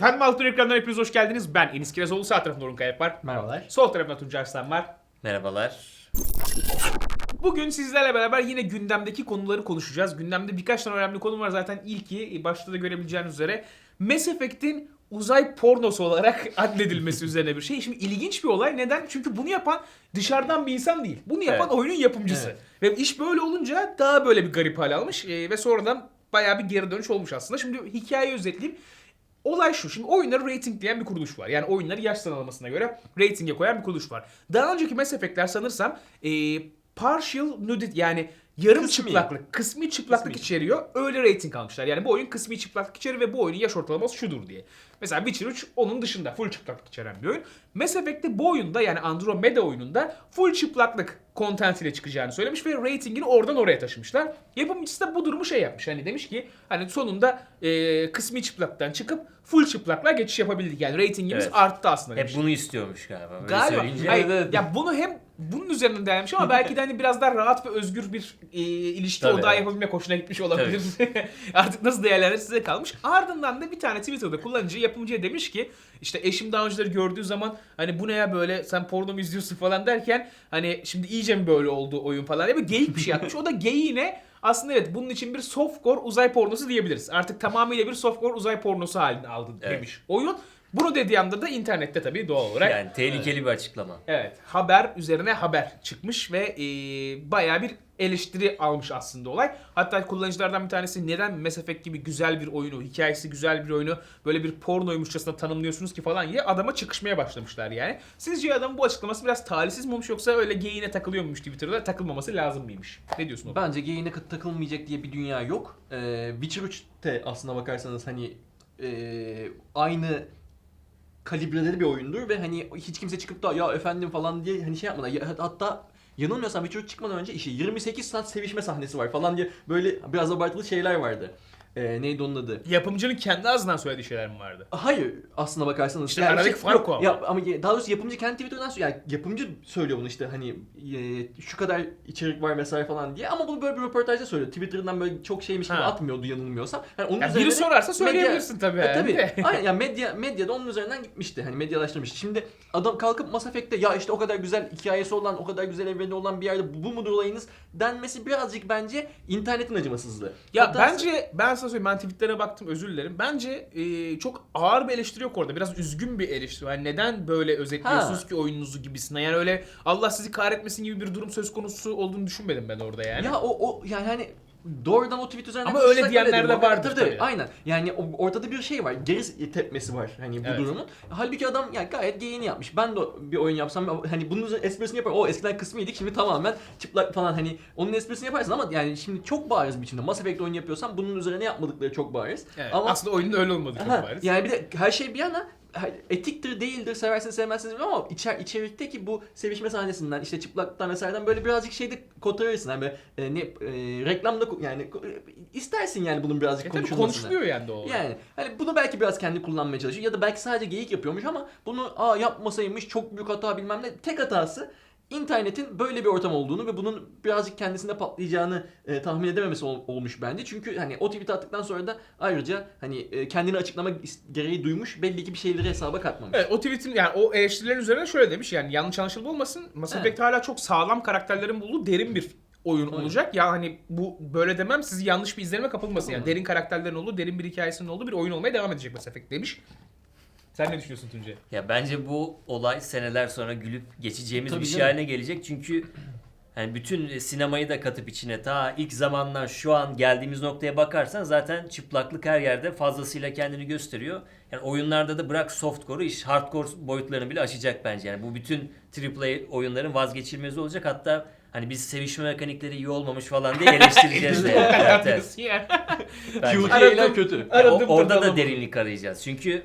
Efendim Altın Ekran'dan hepiniz hoş geldiniz. Ben Enis Kirazoğlu. Sağ tarafımda Orhun Kayap var. Merhabalar. Sol tarafımda Tuncay Arslan var. Merhabalar. Bugün sizlerle beraber yine gündemdeki konuları konuşacağız. Gündemde birkaç tane önemli konu var zaten. İlki başta da görebileceğiniz üzere Mass Effect'in uzay pornosu olarak adledilmesi üzerine bir şey. Şimdi ilginç bir olay. Neden? Çünkü bunu yapan dışarıdan bir insan değil. Bunu yapan Evet. oyunun yapımcısı. Evet. Ve iş böyle olunca daha böyle bir garip hal almış. Ee, ve sonradan bayağı bir geri dönüş olmuş aslında. Şimdi hikayeyi özetleyeyim. Olay şu. Şimdi oyunları rating diyen bir kuruluş var. Yani oyunları yaş sıralamasına göre ratinge koyan bir kuruluş var. Daha önceki Mass Effect'ler sanırsam e, partial nudity yani yarım Kısmi. çıplaklık, kısmi çıplaklık Kısmi. içeriyor. Öyle rating almışlar. Yani bu oyun kısmi çıplaklık içeriyor ve bu oyunun yaş ortalaması şudur diye. Mesela Witcher 3 onun dışında full çıplaklık içeren bir oyun. Mass Effect'te bu oyunda yani Andromeda oyununda full çıplaklık content ile çıkacağını söylemiş ve ratingini oradan oraya taşımışlar. Yapımcısı da bu durumu şey yapmış. Hani demiş ki hani sonunda e, kısmi çıplaktan çıkıp full çıplaklığa geçiş yapabildik. Yani ratingimiz Evet. arttı aslında demiş. Hep bunu istiyormuş galiba. Böyle Galiba. söyleyince. Hayır, evet. Ya bunu hem bunun üzerinden değerlenmiş ama belki de hani biraz daha rahat ve özgür bir e, ilişki Tabii, o daha evet. yapabilmek hoşuna gitmiş olabilir. Artık nasıl değerlendirir size kalmış. Ardından da bir tane Twitter'da kullanıcı yapımcıya demiş ki işte eşim daha önceleri gördüğü zaman hani bu ne ya böyle sen porno mu izliyorsun falan derken hani şimdi iyice mi böyle oldu oyun falan diye bir geyik bir şey yapmış. O da geyiğine aslında evet bunun için bir softcore uzay pornosu diyebiliriz. Artık tamamıyla bir softcore uzay pornosu halini aldı demiş oyun. Bunu dediği anda da internette tabii doğal olarak Yani tehlikeli bir açıklama. Evet, haber üzerine haber çıkmış ve e, bayağı bir eleştiri almış aslında olay. Hatta kullanıcılardan bir tanesi neden Mass Effect gibi güzel bir oyunu, hikayesi güzel bir oyunu böyle bir pornoymuşçasına tanımlıyorsunuz ki falan diye adama çıkışmaya başlamışlar yani. Sizce adamın bu açıklaması biraz talihsiz mi olmuş yoksa öyle geyiğine takılıyor muymuş Twitter'da takılmaması lazım mıymış? Ne diyorsun o? Bence kat- takılmayacak diye bir dünya yok. Ee, Witcher 3'te aslına bakarsanız hani ee, aynı kalibrede bir oyundur ve hani hiç kimse çıkıp da ya efendim falan diye hani şey yapmadan ya, hatta yanılmıyorsam Witcher 3 çıkmadan önce işte 28 saat sevişme sahnesi var falan diye böyle biraz abartılı şeyler vardı. Ee, neydi onun adı? Yapımcının kendi ağzından söylediği şeyler mi vardı? Hayır aslına bakarsanız. İşte aradaki fark yok, o ama. Ya, ama daha doğrusu yapımcı kendi Twitter'dan söylüyor. Yani yapımcı söylüyor bunu işte hani e, şu kadar içerik var vesaire falan diye. Ama bunu böyle bir röportajda söylüyor. Twitter'dan böyle çok şeymiş gibi Ha. atmıyordu yanılmıyorsam. Yani onun Ya üzerine biri de sorarsa söyleyebilirsin tabii. E, yani tabii. de. Aynen yani medya medyada onun üzerinden gitmişti. Hani medyalaştırmıştı. Şimdi adam kalkıp Mass Effect'te ya işte o kadar güzel hikayesi olan, o kadar güzel evreni olan bir yerde bu mudur olayınız denmesi birazcık bence internetin acımasızlığı. Ya Hatta- bence ben sana söyleyeyim ben tweetlere baktım özür dilerim. Bence e, çok ağır bir eleştiri yok orada. Biraz üzgün bir eleştiri. Yani neden böyle özetliyorsunuz Ha. ki oyununuzu gibisine? Yani öyle Allah sizi kahretmesin gibi bir durum söz konusu olduğunu düşünmedim ben orada yani. Ya o, o yani hani doğrudan o tweet üzerinden Ama öyle konuşsak diyenler dedim. de Ama vardır tabii. Aynen. Yani o- ortada bir şey var. Geri tepmesi var hani bu Evet. durumun. Halbuki adam yani gayet geyini yapmış. Ben de bir oyun yapsam hani bunun üzerine esprisini yaparım. O eskiden kısmıydık şimdi tamamen çıplak falan hani onun esprisini yaparsın ama yani şimdi çok bariz biçimde Mass Effect oyunu yapıyorsan bunun üzerine yapmadıkları çok bariz. Evet, Ama Aslında oyunun öyle olmadı çok Aha, bariz. yani bir de her şey bir yana etiktir değildir seversiniz sevmezsiniz bilmiyorum ama içer, içerikteki bu sevişme sahnesinden işte çıplaklıktan vesaireden böyle birazcık şeyde kotarırsın hani böyle, e, ne e, reklamda yani istersin yani bunun birazcık E konuşulmasını. konuşuluyor yani olarak. Yani hani bunu belki biraz kendi kullanmaya çalışıyor ya da belki sadece geyik yapıyormuş ama bunu aa yapmasaymış çok büyük hata bilmem ne. Tek hatası internetin böyle bir ortam olduğunu ve bunun birazcık kendisinde patlayacağını e, tahmin edememesi ol- olmuş bence. Çünkü hani o tweet attıktan sonra da ayrıca hani e, kendini açıklama gereği duymuş belli ki bir şeyleri hesaba katmamış. Evet o tweetin yani o eleştirilerin üzerine şöyle demiş yani yanlış anlaşılma olmasın. Mass Evet. Effect hala çok sağlam karakterlerin bulduğu derin bir oyun Aynen. olacak. Ya hani bu böyle demem sizi yanlış bir izlenime kapılmasın. Yani derin karakterlerin olduğu, derin bir hikayesinin olduğu bir oyun olmaya devam edecek Mass Effect demiş. Sen ne düşünüyorsun Tuncay? Ya bence bu olay seneler sonra gülüp geçeceğimiz Tabii bir şey canım. haline gelecek. Çünkü yani bütün sinemayı da katıp içine ta ilk zamandan şu an geldiğimiz noktaya bakarsan zaten çıplaklık her yerde fazlasıyla kendini gösteriyor. Yani oyunlarda da bırak softcore'u iş hardcore boyutlarını bile aşacak bence. Yani bu bütün AAA oyunların vazgeçilmezi olacak. Hatta hani biz sevişme mekanikleri iyi olmamış falan diye eleştireceğiz de. evet, evet. Bence. Kötü. Aradım O- orada da derinlik arayacağız. Çünkü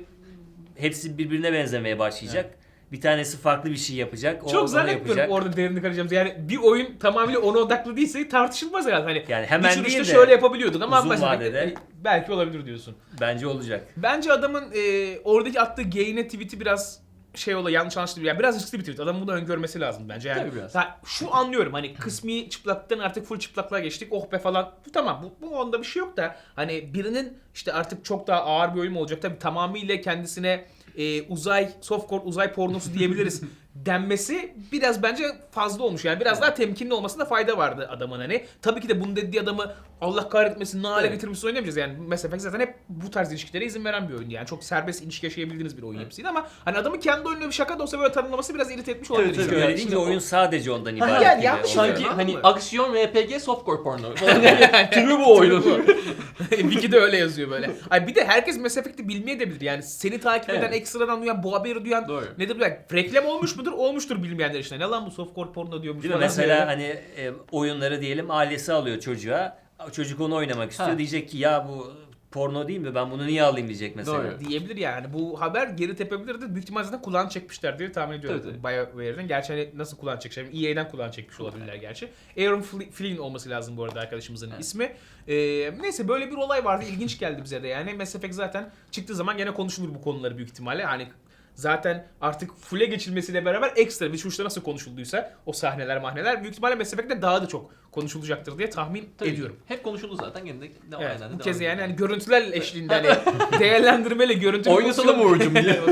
hepsi birbirine benzemeye başlayacak. Bir tanesi farklı bir şey yapacak. O Çok zannetmiyorum orada derinlik arayacağımız. Yani bir oyun tamamıyla ona odaklı değilse tartışılmaz herhalde. Hani Yani hemen Witcher değil de şöyle yapabiliyorduk ama uzun vadede- belki olabilir diyorsun. Bence olacak. Bence adamın e, oradaki attığı gayine tweet'i biraz şey ola yanlış anlaşıldı. Yani biraz riskli bir tweet. Adamın bunu öngörmesi lazım bence. Yani Tabii biraz. Şu anlıyorum hani kısmi çıplaklıktan artık full çıplaklığa geçtik. Oh be falan. Bu tamam. Bu, bu onda bir şey yok da hani birinin işte artık çok daha ağır bir oyun olacak? Tabii tamamıyla kendisine e, uzay softcore uzay pornosu diyebiliriz denmesi biraz bence fazla olmuş. Yani biraz daha temkinli olmasında fayda vardı adamın hani. Tabii ki de bunu dediği adamı Allah kahretmesin ne hale Evet. getirmiş oynayamayacağız. Yani Mass Effect zaten hep bu tarz ilişkilere izin veren bir oyun. Yani çok serbest ilişki yaşayabildiğiniz bir oyun yapısıydı ama hani adamın kendi oyununa bir şaka da olsa böyle tanımlaması biraz irite etmiş olabilir. Evet, evet. Yani. öyle deyince oyun sadece ondan ibaret yani gibi yanlış. Sanki hani aksiyon RPG softcore porno. Yani Türü bu oyunun. Wiki'de öyle yazıyor böyle. Ay bir de herkes Mass Effect'i bilmeye de bilir. Yani seni takip eden, ekstradan duyan, bu haberi duyan nedir? Reklam olmuş mudur? Olmuştur bilmeyenler işte. Ne lan bu softcore porno diyormuş Değil mi? falan. Mesela hani e, oyunları diyelim ailesi alıyor çocuğa. Çocuk onu oynamak istiyor. Ha. Diyecek ki ya bu porno değil mi? Ben bunu niye alayım diyecek mesela. Doğru. diyebilir yani. Bu haber geri tepebilirdi. Büyük ihtimalle zaten kulağını çekmişler diye tahmin ediyorum. Tabii, tabii. BioWare'den. Gerçi hani nasıl kulağını çekmişler? EA'den kulağını çekmiş olabilirler gerçi. Aaron Flynn olması lazım bu arada arkadaşımızın Evet. ismi. Ee, neyse böyle bir olay vardı. İlginç geldi bize de yani. Mass Effect zaten çıktığı zaman gene konuşulur bu konuları büyük ihtimalle. Hani zaten artık full'e geçilmesiyle beraber ekstra bir uçta nasıl konuşulduysa o sahneler mahneler büyük ihtimalle Mass Effect'te daha da çok konuşulacaktır diye tahmin Tabii. ediyorum. Hep konuşuldu zaten gene de devam Evet, bu kez yani hani görüntüler eşliğinde hani değerlendirmeyle görüntü Oynasana mı Uğur'cum diye.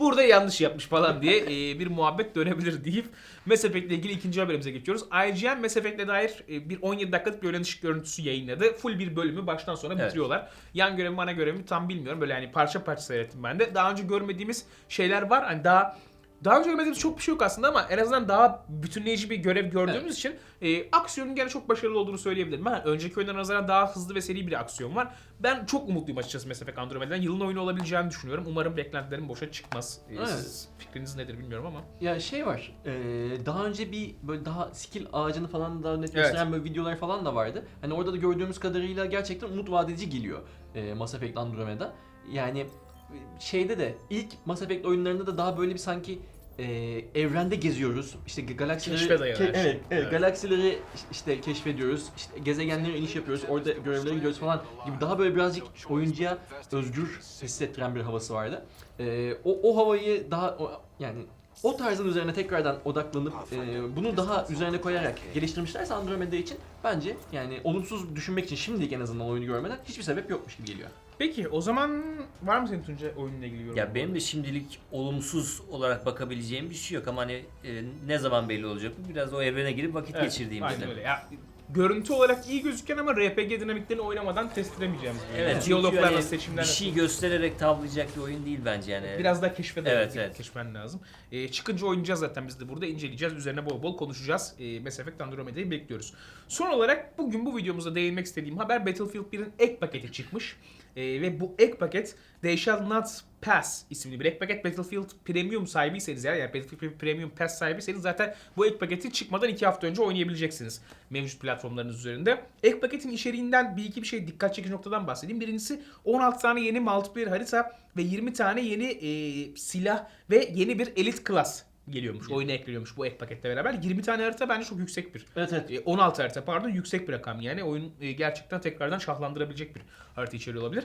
Burada yanlış yapmış falan diye e, bir muhabbet dönebilir deyip Mass Effect ile ilgili ikinci haberimize geçiyoruz. IGN Mass Effect'le dair e, bir 17 dakikalık bir oynanış görüntüsü yayınladı. Full bir bölümü baştan sona Evet. bitiriyorlar. Yan görevi bana görevi mi tam bilmiyorum. Böyle hani parça parça seyrettim ben de. Daha önce görmediğimiz şeyler var. Hani daha daha önce görmediğimiz çok bir şey yok aslında ama en azından daha bütünleyici bir görev gördüğümüz için e, aksiyonun gene çok başarılı olduğunu söyleyebilirim. Ben önceki oyunlara nazaran daha hızlı ve seri bir aksiyon var. Ben çok umutluyum açıkçası Mass Effect Andromeda'dan. Yılın oyunu olabileceğini düşünüyorum. Umarım beklentilerim boşa çıkmaz. E, Evet. siz fikriniz nedir bilmiyorum ama. Ya şey var. e, daha önce bir böyle daha skill ağacını falan da net Evet. gösteren böyle videolar falan da vardı. Hani orada da gördüğümüz kadarıyla gerçekten umut vaat edici geliyor e, Mass Effect Andromeda. Yani şeyde de ilk Mass Effect oyunlarında da daha böyle bir sanki e, evrende geziyoruz. İşte galaksileri Keşfe dayalı her şey. evet, evet, Evet. galaksileri işte keşfediyoruz. İşte gezegenlere iniş yapıyoruz. Orada görevlere gidiyoruz falan gibi daha böyle birazcık oyuncuya özgür hissettiren bir havası vardı. E, o, o havayı daha o- yani o tarzın üzerine tekrardan odaklanıp e, bunu daha üzerine koyarak geliştirmişlerse Andromeda için bence yani olumsuz düşünmek için şimdilik en azından oyunu görmeden hiçbir sebep yokmuş gibi geliyor. Peki o zaman var mı senin Tunca oyunla ilgili yorum? Ya benim de şimdilik olumsuz olarak bakabileceğim bir şey yok ama hani e, ne zaman belli olacak bu biraz o evrene girip vakit Evet, geçirdiğimizde. Aynen öyle. Ya, görüntü olarak iyi gözüken ama RPG dinamiklerini oynamadan test edemeyeceğimiz bir oyun. Evet, çünkü Diyaloglar hani nasıl, seçimler bir şey göstererek tavlayacak bir oyun değil bence yani. Biraz daha keşfe dayalı, Evet, evet. keşfen lazım. Ee, çıkınca oynayacağız zaten biz de burada inceleyeceğiz. Üzerine bol bol konuşacağız. Ee, Mass Effect Andromeda'yı bekliyoruz. Son olarak bugün bu videomuzda değinmek istediğim haber Battlefield 1'in ek paketi çıkmış. Ee, ve bu ek paket They Shall Not Pass isimli bir ek paket. Battlefield Premium sahibiyseniz eğer yani Battlefield Premium Pass sahibiyseniz zaten bu ek paketi çıkmadan 2 hafta önce oynayabileceksiniz mevcut platformlarınız üzerinde. Ek paketin içeriğinden bir iki bir şey dikkat çekici noktadan bahsedeyim. Birincisi 16 tane yeni multiplayer harita ve 20 tane yeni e, silah ve yeni bir elit class geliyormuş. Oyuna ekleniyormuş bu ek paketle beraber. 20 tane harita bence çok yüksek bir Evet evet. e, 16 harita pardon yüksek bir rakam yani. Oyun e, gerçekten tekrardan şahlandırabilecek bir harita içeriği olabilir.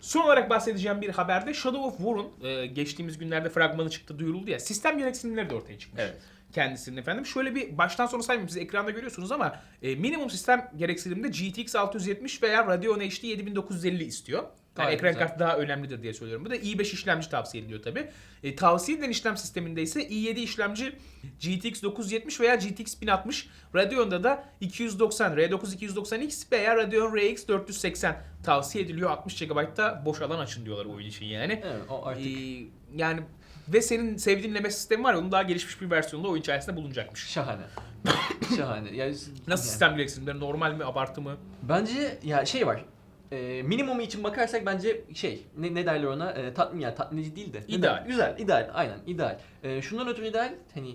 Son olarak bahsedeceğim bir haberde Shadow of War'un e, geçtiğimiz günlerde fragmanı çıktı duyuruldu ya. Sistem gereksinimleri de ortaya çıkmış. Evet. Kendisinin efendim. Şöyle bir baştan sona saymayayım siz ekranda görüyorsunuz ama e, minimum sistem gereksinimde GTX 670 veya Radeon HD 7950 istiyor. Yani Gayet ekran güzel. kartı daha önemlidir diye söylüyorum. Bu da i5 işlemci tavsiye ediliyor tabi. E, tavsiye edilen işlem sisteminde ise i7 işlemci GTX 970 veya GTX 1060. Radeon'da da 290, R9 290X veya Radeon RX 480 tavsiye ediliyor. 60 GB'da boş alan açın diyorlar oyun için yani. Evet o artık Ee, yani ve senin sevdiğin leme sistemi var ya onun daha gelişmiş bir versiyonda oyun içerisinde bulunacakmış. şahane. şahane. Yani, Nasıl yani. sistem gereksinimleri normal mi abartı mı? Bence ya şey var. E, minimumu için bakarsak bence şey ne, ne derler ona e, tatmin yani tatminci değil de ne İdeal. derler? güzel ideal aynen ideal e, şundan ötürü ideal hani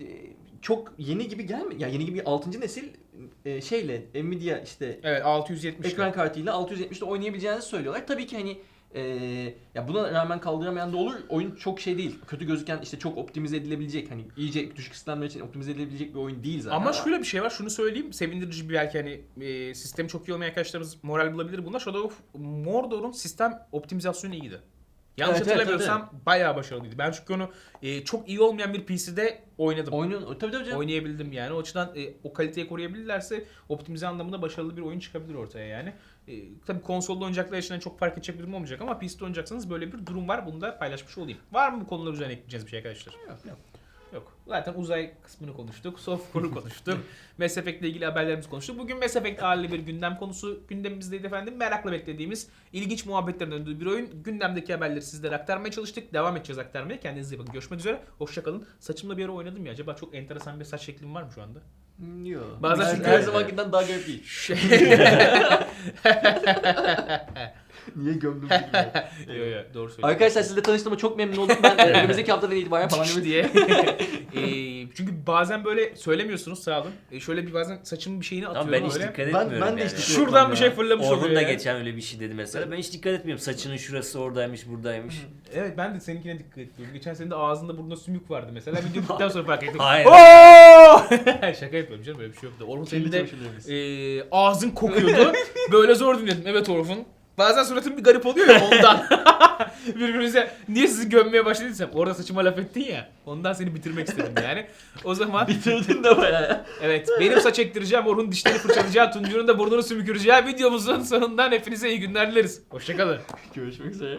e, çok yeni gibi gelmiyor ya yeni gibi 6. nesil e, şeyle Nvidia işte Evet 670 ekran kartıyla 670'de oynayabileceğinizi söylüyorlar tabii ki hani e, ya buna rağmen kaldıramayan da olur oyun çok şey değil kötü gözüken işte çok optimize edilebilecek hani iyice düşük sistemler için optimize edilebilecek bir oyun değil zaten Ama şöyle bir şey var şunu söyleyeyim sevindirici bir belki hani e, sistemi çok iyi olmayan arkadaşlarımız moral bulabilir bunda. Shadow of Mordor'un sistem optimizasyonu iyiydi. Yanlış Evet, evet, hatırlamıyorsam bayağı başarılıydı. Ben çünkü onu e, çok iyi olmayan bir PC'de oynadım. Oyunun tabii tabii canım. Oynayabildim yani. O açıdan e, o kaliteyi koruyabilirlerse optimize anlamında başarılı bir oyun çıkabilir ortaya yani. E, tabii konsolda oynayacaklar için çok fark edecek bir durum olmayacak ama PC'de oynayacaksanız böyle bir durum var. Bunu da paylaşmış olayım. Var mı bu konular üzerine ekleyeceğiz bir şey arkadaşlar? Yok, yok. Yok. Zaten uzay kısmını konuştuk. Software'ı konuştuk. Mass Effect ile ilgili haberlerimizi konuştuk. Bugün Mass Effect ağırlı bir gündem konusu gündemimizdeydi efendim. Merakla beklediğimiz ilginç muhabbetlerin döndüğü bir oyun. Gündemdeki haberleri sizlere aktarmaya çalıştık. Devam edeceğiz aktarmaya. Kendinize iyi bakın. Görüşmek üzere. Hoşçakalın. Saçımla bir ara oynadım ya. Acaba çok enteresan bir saç şeklim var mı şu anda? Yok. Bazen çünkü- her zamankinden daha garip değil. Şey... Niye gömdüm bilmiyorum. yo, yo, doğru söylüyorsun. Arkadaşlar sizle tanıştığıma çok memnun oldum. Ben e, önümüzdeki haftadan itibaren falan Falan diye. Ee, çünkü bazen böyle söylemiyorsunuz sağ olun. Ee, şöyle bir bazen saçımın bir şeyini Ama atıyorum ben hiç öyle. dikkat Ben- etmiyorum ben de yani. hiç dikkat Şuradan bir ya. şey fırlamış Orhun oluyor da yani. geçen öyle bir şey dedi mesela. Ben hiç dikkat etmiyorum. Saçının şurası oradaymış, buradaymış. Evet ben de seninkine dikkat ediyorum. Geçen senin de ağzında burnunda sümük vardı mesela. Video bittikten sonra fark ettim. Hayır. Oo! Şaka yapıyorum canım böyle bir şey yoktu. Orhun senin de e, ağzın kokuyordu. böyle zor dinledim. Evet Orhun. Bazen suratım bir garip oluyor ya ondan. Birbirimize niye sizi gömmeye başladıysam orada saçıma laf ettin ya. Ondan seni bitirmek istedim yani. O zaman Bitirdin de bayağı ya. evet benim saç ektireceğim, Orhun dişleri fırçalayacağı, Tuncu'nun da burnunu sümküreceği videomuzun sonundan hepinize iyi günler dileriz. Hoşçakalın. Görüşmek üzere.